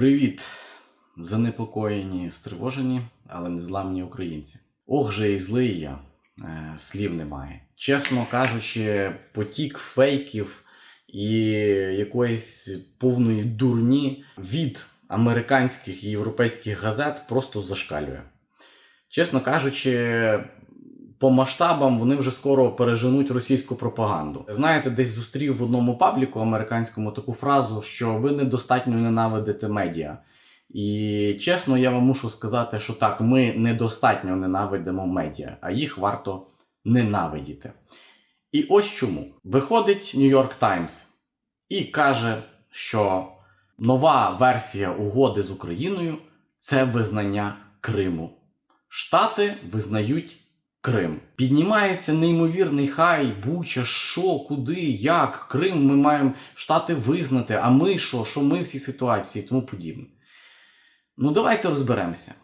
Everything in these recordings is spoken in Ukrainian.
Привіт, занепокоєні, стривожені, але не зламні українці. Ох же і злий я, е, слів немає. Чесно кажучи, потік фейків і якоїсь повної дурні від американських і європейських газет просто зашкалює. Чесно кажучи, по масштабам вони вже скоро переженуть російську пропаганду. Знаєте, десь зустрів в одному пабліку американському таку фразу, що ви недостатньо ненавидите медіа. І чесно, я вам мушу сказати, що так, ми недостатньо ненавидимо медіа, а їх варто ненавидіти. І ось чому виходить York Times і каже, що нова версія угоди з Україною це визнання Криму. Штати визнають Крим. Піднімається неймовірний хай, Буча, що, куди, як, Крим ми маємо штати визнати, а ми що, що ми в цій ситуації і тому подібне. Ну, давайте розберемося.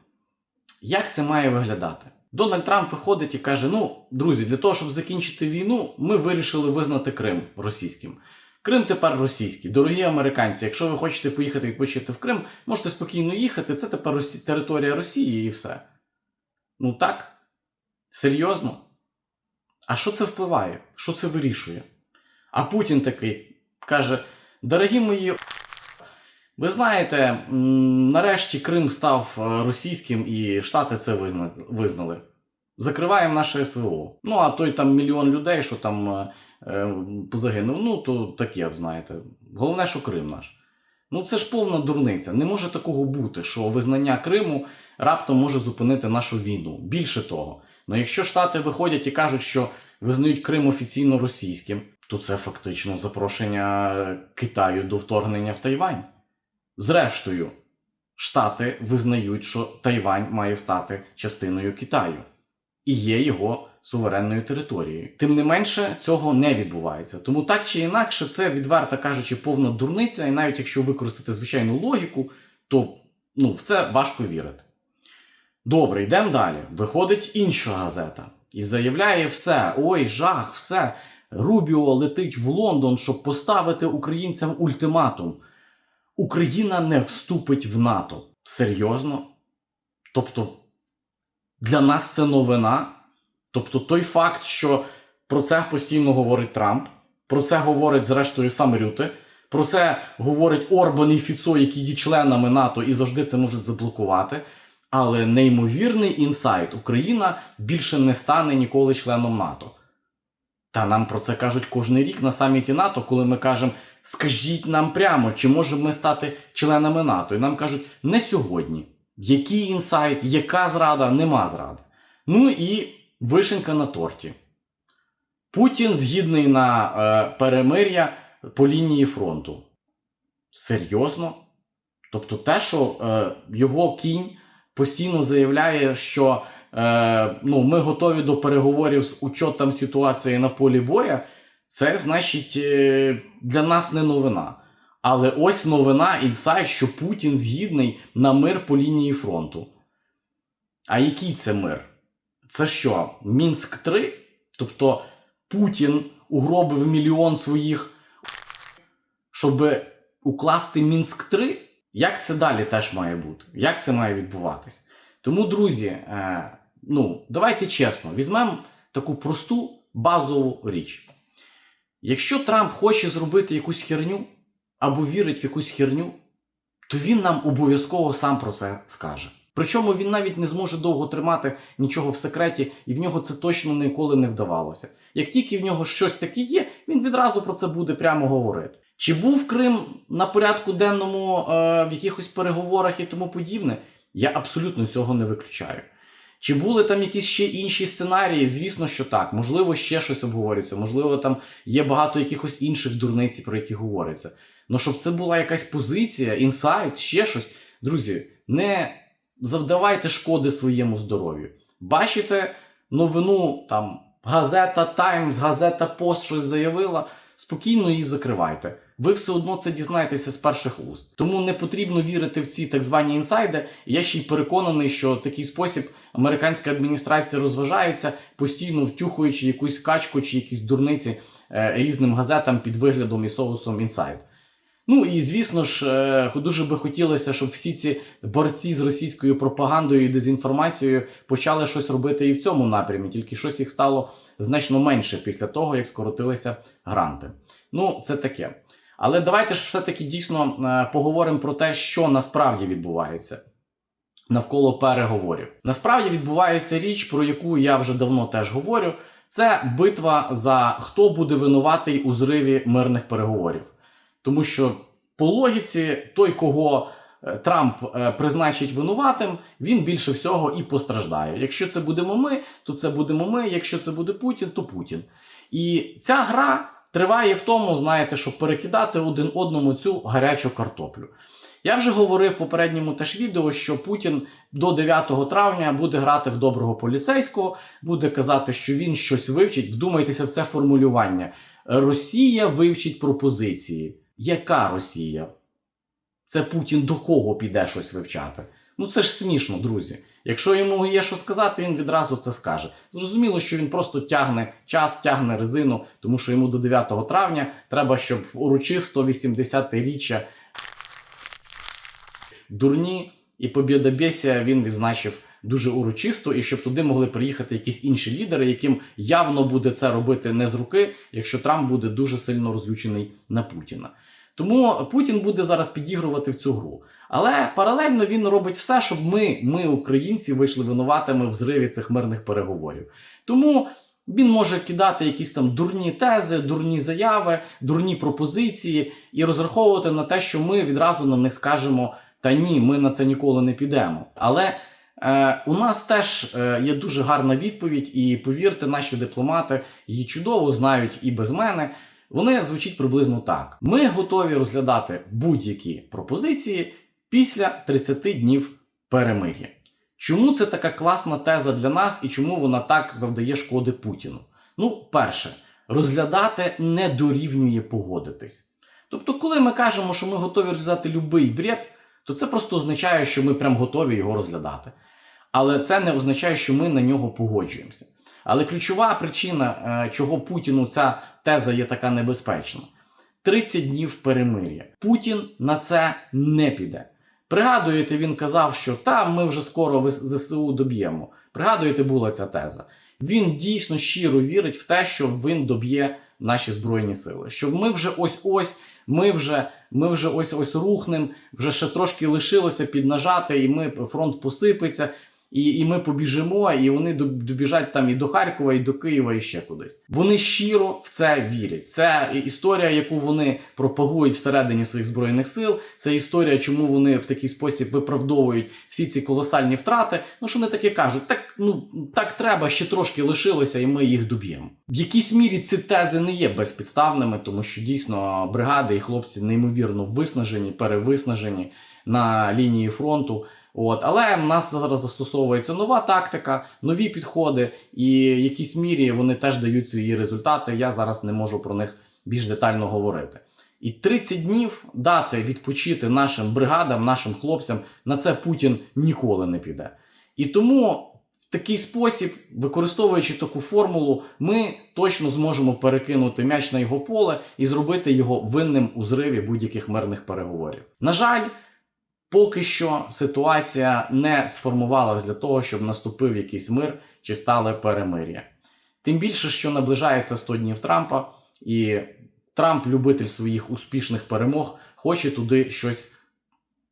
Як це має виглядати? Дональд Трамп виходить і каже: ну, друзі, для того, щоб закінчити війну, ми вирішили визнати Крим російським. Крим тепер російський. Дорогі американці, якщо ви хочете поїхати відпочити в Крим, можете спокійно їхати. Це тепер Росі... територія Росії і все. Ну так? Серйозно? А що це впливає? Що це вирішує? А Путін такий каже: Дорогі мої, ви знаєте, нарешті Крим став е, російським і Штати це визнали. Закриваємо наше СВО. Ну, а той там мільйон людей, що там е, е, позагинув, ну то таке, знаєте. Головне, що Крим наш. Ну це ж повна дурниця. Не може такого бути, що визнання Криму раптом може зупинити нашу війну. Більше того, ну якщо Штати виходять і кажуть, що визнають Крим офіційно російським, то це фактично запрошення Китаю до вторгнення в Тайвань. Зрештою, Штати визнають, що Тайвань має стати частиною Китаю і є його суверенною територією. Тим не менше, цього не відбувається. Тому так чи інакше, це відверто кажучи, повна дурниця, і навіть якщо використати звичайну логіку, то ну, в це важко вірити. Добре, йдемо далі. Виходить інша газета і заявляє все: ой, жах, все. Рубіо летить в Лондон, щоб поставити українцям ультиматум. Україна не вступить в НАТО. Серйозно? Тобто, для нас це новина. Тобто, той факт, що про це постійно говорить Трамп, про це говорить, зрештою, сам Рюте, про це говорить Орбан і Фіцо, які є членами НАТО і завжди це можуть заблокувати. Але неймовірний інсайт: Україна більше не стане ніколи членом НАТО. Та нам про це кажуть кожен рік на саміті НАТО, коли ми кажемо, скажіть нам прямо, чи можемо ми стати членами НАТО. І нам кажуть, не сьогодні. Який інсайт, яка зрада, нема зради. Ну і вишенька на торті. Путін згідний на е, перемир'я по лінії фронту. Серйозно? Тобто те, що е, його кінь постійно заявляє, що е, ну, ми готові до переговорів з учетом ситуації на полі боя, це значить е, для нас не новина. Але ось новина, інсайт, що Путін згідний на мир по лінії фронту. А який це мир? Це що? Мінськ 3? Тобто Путін угробив мільйон своїх, щоб укласти Мінськ 3? Як це далі теж має бути? Як це має відбуватись? Тому, друзі, е, ну, давайте чесно, візьмемо таку просту базову річ. Якщо Трамп хоче зробити якусь херню або вірить в якусь херню, то він нам обов'язково сам про це скаже. Причому він навіть не зможе довго тримати нічого в секреті, і в нього це точно ніколи не вдавалося. Як тільки в нього щось таке є, він відразу про це буде прямо говорити. Чи був Крим на порядку денному е, в якихось переговорах і тому подібне? Я абсолютно цього не виключаю. Чи були там якісь ще інші сценарії? Звісно, що так. Можливо, ще щось обговорюється, можливо, там є багато якихось інших дурниць, про які говориться. Ну, щоб це була якась позиція, інсайт, ще щось. Друзі, не завдавайте шкоди своєму здоров'ю. Бачите новину там газета Таймс, газета Пост щось заявила. Спокійно її закривайте. Ви все одно це дізнаєтеся з перших уст. Тому не потрібно вірити в ці так звані інсайди. Я ще й переконаний, що такий спосіб американська адміністрація розважається, постійно втюхуючи якусь качку чи якісь дурниці е, різним газетам під виглядом і соусом інсайд. Ну і звісно ж, е, дуже би хотілося, щоб всі ці борці з російською пропагандою і дезінформацією почали щось робити і в цьому напрямі, тільки щось їх стало значно менше після того, як скоротилися гранти. Ну, це таке. Але давайте ж все-таки дійсно е, поговоримо про те, що насправді відбувається навколо переговорів. Насправді відбувається річ, про яку я вже давно теж говорю. Це битва за хто буде винуватий у зриві мирних переговорів. Тому що по логіці той, кого е, Трамп е, призначить винуватим, він більше всього і постраждає. Якщо це будемо ми, то це будемо ми. Якщо це буде Путін, то Путін. І ця гра триває в тому, знаєте, щоб перекидати один одному цю гарячу картоплю. Я вже говорив в попередньому теж відео, що Путін до 9 травня буде грати в доброго поліцейського, буде казати, що він щось вивчить. Вдумайтеся в це формулювання. Росія вивчить пропозиції. Яка Росія? Це Путін до кого піде щось вивчати? Ну це ж смішно, друзі. Якщо йому є що сказати, він відразу це скаже. Зрозуміло, що він просто тягне час, тягне резину, тому що йому до 9 травня треба, щоб в урочисто 80-річчя дурні і побєдобєсія він відзначив дуже урочисто, і щоб туди могли приїхати якісь інші лідери, яким явно буде це робити не з руки, якщо Трамп буде дуже сильно розлючений на Путіна. Тому Путін буде зараз підігрувати в цю гру. Але паралельно він робить все, щоб ми, ми, українці, вийшли винуватими в зриві цих мирних переговорів. Тому він може кидати якісь там дурні тези, дурні заяви, дурні пропозиції і розраховувати на те, що ми відразу на них скажемо: та ні, ми на це ніколи не підемо. Але е, у нас теж е, є дуже гарна відповідь, і повірте, наші дипломати її чудово знають і без мене. Вони звучать приблизно так: ми готові розглядати будь-які пропозиції після 30 днів перемир'я. Чому це така класна теза для нас і чому вона так завдає шкоди Путіну? Ну, перше, розглядати не дорівнює погодитись. Тобто, коли ми кажемо, що ми готові розглядати будь-який бред, то це просто означає, що ми прям готові його розглядати. Але це не означає, що ми на нього погоджуємося. Але ключова причина, е, чого Путіну ця теза є така небезпечна: 30 днів перемир'я. Путін на це не піде. Пригадуєте, він казав, що там ми вже скоро ЗСУ доб'ємо. Пригадуєте, була ця теза. Він дійсно щиро вірить в те, що він доб'є наші збройні сили. Що ми вже ось-ось, ми вже ми вже ось ось рухнем, вже ще трошки лишилося піднажати, і ми фронт посипеться. І і ми побіжимо, і вони добіжать там і до Харкова, і до Києва, і ще кудись. Вони щиро в це вірять. Це історія, яку вони пропагують всередині своїх збройних сил. Це історія, чому вони в такий спосіб виправдовують всі ці колосальні втрати. Ну що вони таке кажуть? Так ну так треба, ще трошки лишилося, і ми їх доб'ємо. В якійсь мірі ці тези не є безпідставними, тому що дійсно бригади і хлопці неймовірно виснажені, перевиснажені на лінії фронту. От, але в нас зараз застосовується нова тактика, нові підходи, і в якійсь мірі вони теж дають свої результати. Я зараз не можу про них більш детально говорити. І 30 днів дати відпочити нашим бригадам, нашим хлопцям на це Путін ніколи не піде. І тому в такий спосіб, використовуючи таку формулу, ми точно зможемо перекинути м'яч на його поле і зробити його винним у зриві будь-яких мирних переговорів. На жаль. Поки що ситуація не сформувалась для того, щоб наступив якийсь мир чи стале перемир'я. Тим більше, що наближається 100 днів Трампа, і Трамп, любитель своїх успішних перемог, хоче туди щось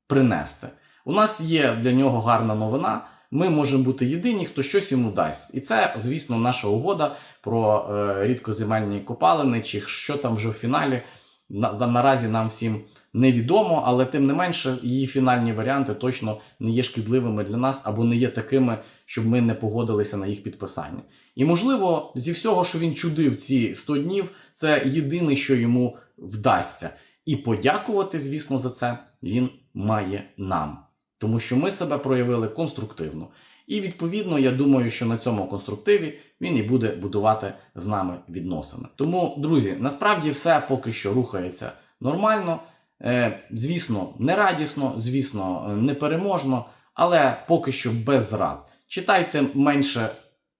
принести. У нас є для нього гарна новина. Ми можемо бути єдині, хто щось йому дасть. І це, звісно, наша угода про е, рідкоземельні копалини, чи що там вже в фіналі. На, наразі нам всім невідомо, але тим не менше, її фінальні варіанти точно не є шкідливими для нас або не є такими, щоб ми не погодилися на їх підписання. І можливо, зі всього, що він чудив ці 100 днів, це єдине, що йому вдасться. І подякувати, звісно, за це він має нам, тому що ми себе проявили конструктивно. І відповідно, я думаю, що на цьому конструктиві він і буде будувати з нами відносини. Тому, друзі, насправді все поки що рухається нормально. Е, звісно, не радісно, звісно, непереможно, але поки що без зрад. Читайте менше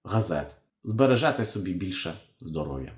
газет, збережете собі більше здоров'я.